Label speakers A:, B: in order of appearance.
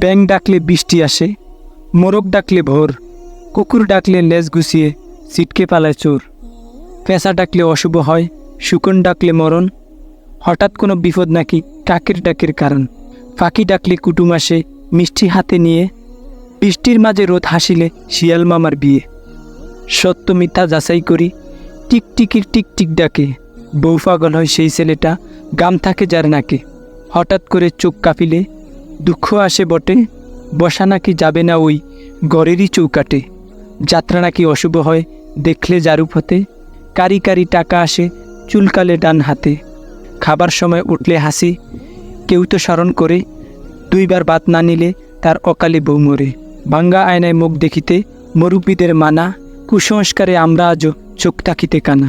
A: ব্যাং ডাকলে বৃষ্টি আসে, মোরগ ডাকলে ভোর, কুকুর ডাকলে লেজ গুছিয়ে সিটকে পালায় চোর। পেঁচা ডাকলে অশুভ হয়, শুকন ডাকলে মরণ, হঠাৎ কোনো বিপদ নাকি কাকের ডাকের কারণ। পাখি ডাকলে কুটুম আসে, মিষ্টি হাতে নিয়ে, বৃষ্টির মাঝে রোদ হাসিলে শিয়াল মামার বিয়ে। সত্য মিথ্যা যাচাই করি, টিকটিকির টিকটিক ডাকে, বউ পাগল হয় সেই ছেলেটা, গাম থাকে যার নাকে। হঠাৎ করে চোখ কাঁপিলে দুঃখ আসে বটে, বসা নাকি যাবে না ওই গড়েরই চৌকাটে। যাত্রা নাকি অশুভ হয়, দেখলে জারুপ হতে। কারি কারি টাকা আসে চুলকালে ডান হাতে। খাবার সময় উঠলে হাসি, কেউ তো স্মরণ করে, দুইবার বাত না নিলে তার অকালে বউ মরে। ভাঙ্গা আয়নায় মুখ দেখিতে মুরব্বীদের মানা, কুসংস্কারে আমরা আজও চোখ তাকিতে কানা।